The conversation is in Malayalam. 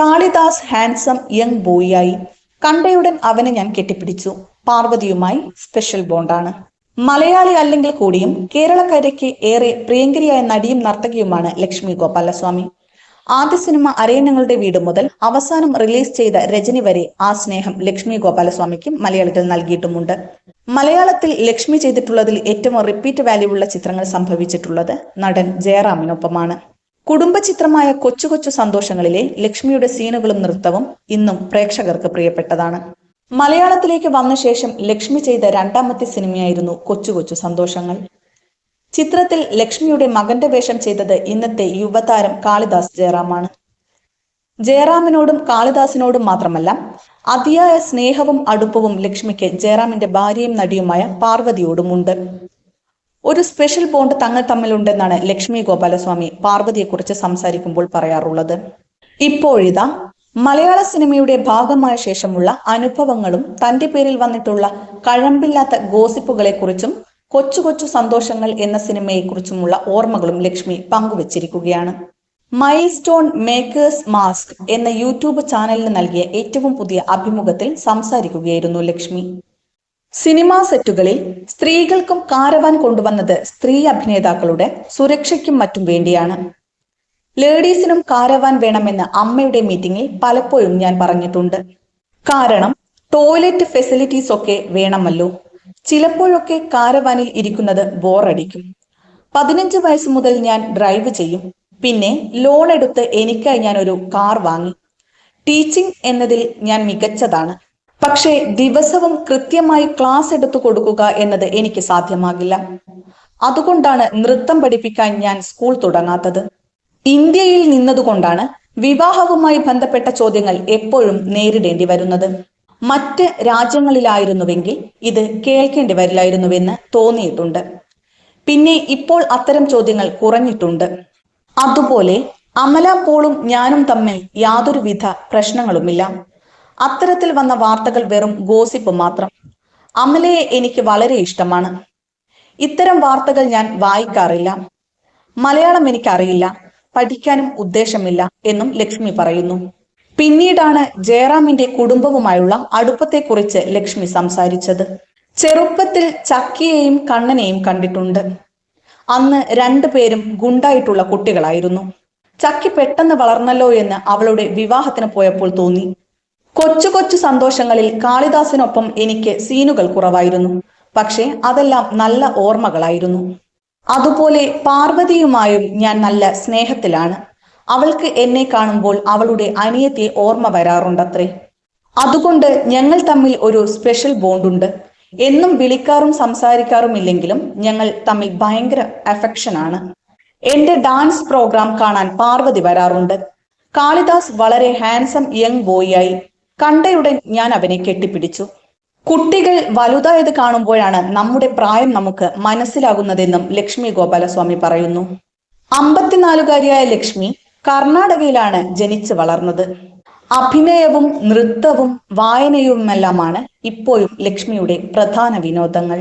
കാളിദാസ് ഹാൻസം യങ് ബോയിയായി കണ്ടയുടൻ അവനെ ഞാൻ കെട്ടിപ്പിടിച്ചു. പാർവതിയുമായി സ്പെഷ്യൽ ബോണ്ടാണ് മലയാളി അല്ലെങ്കിൽ കൂടിയും കേരളക്കരയ്ക്ക് ഏറെ പ്രിയങ്കരിയായ നടിയും നർത്തകിയുമാണ് ലക്ഷ്മി ഗോപാലസ്വാമി. ആദ്യ സിനിമ അരയണങ്ങളുടെ വീട് മുതൽ അവസാനം റിലീസ് ചെയ്ത രജനി വരെ ആ സ്നേഹം ലക്ഷ്മി ഗോപാലസ്വാമിക്കും മലയാളത്തിൽ നൽകിയിട്ടുമുണ്ട്. മലയാളത്തിൽ ലക്ഷ്മി ചെയ്തിട്ടുള്ളതിൽ ഏറ്റവും റിപ്പീറ്റ് വാല്യൂ ഉള്ള ചിത്രങ്ങൾ സംഭവിച്ചിട്ടുള്ളത് നടൻ ജയറാമിനൊപ്പമാണ്. കുടുംബ ചിത്രമായ കൊച്ചു കൊച്ചു സന്തോഷങ്ങളിലെ ലക്ഷ്മിയുടെ സീനുകളും നൃത്തവും ഇന്നും പ്രേക്ഷകർക്ക് പ്രിയപ്പെട്ടതാണ്. മലയാളത്തിലേക്ക് വന്ന ശേഷം ലക്ഷ്മി ചെയ്ത രണ്ടാമത്തെ സിനിമയായിരുന്നു കൊച്ചു കൊച്ചു സന്തോഷങ്ങൾ. ചിത്രത്തിൽ ലക്ഷ്മിയുടെ മകന്റെ വേഷം ചെയ്തത് ഇന്നത്തെ യുവതാരം കാളിദാസ് ജയറാമാണ്. ജയറാമിനോടും കാളിദാസിനോടും മാത്രമല്ല അതിയായ സ്നേഹവും അടുപ്പവും ലക്ഷ്മിക്ക് ജയറാമിന്റെ ഭാര്യയും നടിയുമായ പാർവതിയോടുമുണ്ട്. ഒരു സ്പെഷ്യൽ ബോണ്ട് തങ്ങൾ തമ്മിലുണ്ടെന്നാണ് ലക്ഷ്മി ഗോപാലസ്വാമി പാർവതിയെക്കുറിച്ച് സംസാരിക്കുമ്പോൾ പറയാറുള്ളത്. ഇപ്പോഴിതാ മലയാള സിനിമയുടെ ഭാഗമായ ശേഷമുള്ള അനുഭവങ്ങളും തന്റെ പേരിൽ വന്നിട്ടുള്ള കഴമ്പില്ലാത്ത ഗോസിപ്പുകളെക്കുറിച്ചും കൊച്ചു കൊച്ചു സന്തോഷങ്ങൾ എന്ന സിനിമയെക്കുറിച്ചുമുള്ള ഓർമ്മകളും ലക്ഷ്മി പങ്കുവച്ചിരിക്കുകയാണ്. മൈൽ സ്റ്റോൺ മേക്കേഴ്സ് മാസ്ക് എന്ന യൂട്യൂബ് ചാനലിന് നൽകിയ ഏറ്റവും പുതിയ അഭിമുഖത്തിൽ സംസാരിക്കുകയായിരുന്നു ലക്ഷ്മി. സിനിമാ സെറ്റുകളിൽ സ്ത്രീകൾക്കും കാരവാൻ കൊണ്ടുവന്നത് സ്ത്രീ അഭിനേതാക്കളുടെ സുരക്ഷയ്ക്കും മറ്റും വേണ്ടിയാണ്. ലേഡീസിനും കാരവാൻ വേണമെന്ന് അമ്മയുടെ മീറ്റിംഗിൽ പലപ്പോഴും ഞാൻ പറഞ്ഞിട്ടുണ്ട്. കാരണം ടോയ്ലറ്റ് ഫെസിലിറ്റീസ് ഒക്കെ വേണമല്ലോ. ചിലപ്പോഴൊക്കെ കാരവാനിൽ ഇരിക്കുന്നത് ബോറടിക്കും. പതിനഞ്ച് വയസ്സ് മുതൽ ഞാൻ ഡ്രൈവ് ചെയ്യും. പിന്നെ ലോൺ എടുത്ത് എനിക്കായി ഞാൻ ഒരു കാർ വാങ്ങി. ടീച്ചിങ് എന്നതിൽ ഞാൻ മികച്ചതാണ്. പക്ഷേ ദിവസവും കൃത്യമായി ക്ലാസ് എടുത്തു കൊടുക്കുക എന്നത് എനിക്ക് സാധ്യമാകില്ല. അതുകൊണ്ടാണ് നൃത്തം പഠിപ്പിക്കാൻ ഞാൻ സ്കൂൾ തുടങ്ങാത്തത്. ഇന്ത്യയിൽ നിന്നതുകൊണ്ടാണ് വിവാഹവുമായി ബന്ധപ്പെട്ട ചോദ്യങ്ങൾ എപ്പോഴും നേരിടേണ്ടി വരുന്നത്. മറ്റ് രാജ്യങ്ങളിലായിരുന്നുവെങ്കിൽ ഇത് കേൾക്കേണ്ടി വരില്ലായിരുന്നുവെന്ന് തോന്നിയിട്ടുണ്ട്. പിന്നെ ഇപ്പോൾ അത്തരം ചോദ്യങ്ങൾ കുറഞ്ഞിട്ടുണ്ട്. അതുപോലെ അമല പോളും ഞാനും തമ്മിൽ യാതൊരുവിധ പ്രശ്നങ്ങളുമില്ല. അത്തരത്തിൽ വന്ന വാർത്തകൾ വെറും ഗോസിപ്പ് മാത്രം. അമലയെ എനിക്ക് വളരെ ഇഷ്ടമാണ്. ഇത്തരം വാർത്തകൾ ഞാൻ വായിക്കാറില്ല. മലയാളം എനിക്കറിയില്ല. പഠിക്കാനും ഉദ്ദേശമില്ല എന്നും ലക്ഷ്മി പറയുന്നു. പിന്നീടാണ് ജയറാമിന്റെ കുടുംബവുമായുള്ള അടുപ്പത്തെക്കുറിച്ച് ലക്ഷ്മി സംസാരിച്ചത്. ചെറുപ്പത്തിൽ ചക്കിയെയും കണ്ണനെയും കണ്ടിട്ടുണ്ട്. അന്ന് രണ്ടുപേരും ഗുണ്ടായിട്ടുള്ള കുട്ടികളായിരുന്നു. ചക്കി പെട്ടെന്ന് വളർന്നല്ലോ എന്ന് അവളുടെ വിവാഹത്തിന് പോയപ്പോൾ തോന്നി. കൊച്ചു കൊച്ചു സന്തോഷങ്ങളിൽ കാളിദാസിനൊപ്പം എനിക്ക് സീനുകൾ കുറവായിരുന്നു. പക്ഷേ അതെല്ലാം നല്ല ഓർമ്മകളായിരുന്നു. അതുപോലെ പാർവതിയുമായും ഞാൻ നല്ല സ്നേഹത്തിലാണ്. അവൾക്ക് എന്നെ കാണുമ്പോൾ അവളുടെ അനിയത്തെ ഓർമ്മ വരാറുണ്ടത്രേ. അതുകൊണ്ട് ഞങ്ങൾ തമ്മിൽ ഒരു സ്പെഷ്യൽ ബോണ്ടുണ്ട് എന്നും വിളിക്കാറും സംസാരിക്കാറുമില്ലെങ്കിലും ഞങ്ങൾ തമ്മിൽ ഭയങ്കര അഫെക്ഷൻ ആണ്. എന്റെ ഡാൻസ് പ്രോഗ്രാം കാണാൻ പാർവതി വരാറുണ്ട്. കാളിദാസ് വളരെ ഹാൻസം യങ് ബോയിയായി കണ്ടയുടൻ ഞാൻ അവനെ കെട്ടിപ്പിടിച്ചു. കുട്ടികൾ വലുതായത് കാണുമ്പോഴാണ് നമ്മുടെ പ്രായം നമുക്ക് മനസ്സിലാകുന്നതെന്നും ലക്ഷ്മി ഗോപാലസ്വാമി പറയുന്നു. അമ്പത്തിനാലുകാരിയായ ലക്ഷ്മി കർണാടകയിലാണ് ജനിച്ചു വളർന്നത്. അഭിനയവും നൃത്തവും വായനയുമെല്ലാമാണ് ഇപ്പോഴും ലക്ഷ്മിയുടെ പ്രധാന വിനോദങ്ങൾ.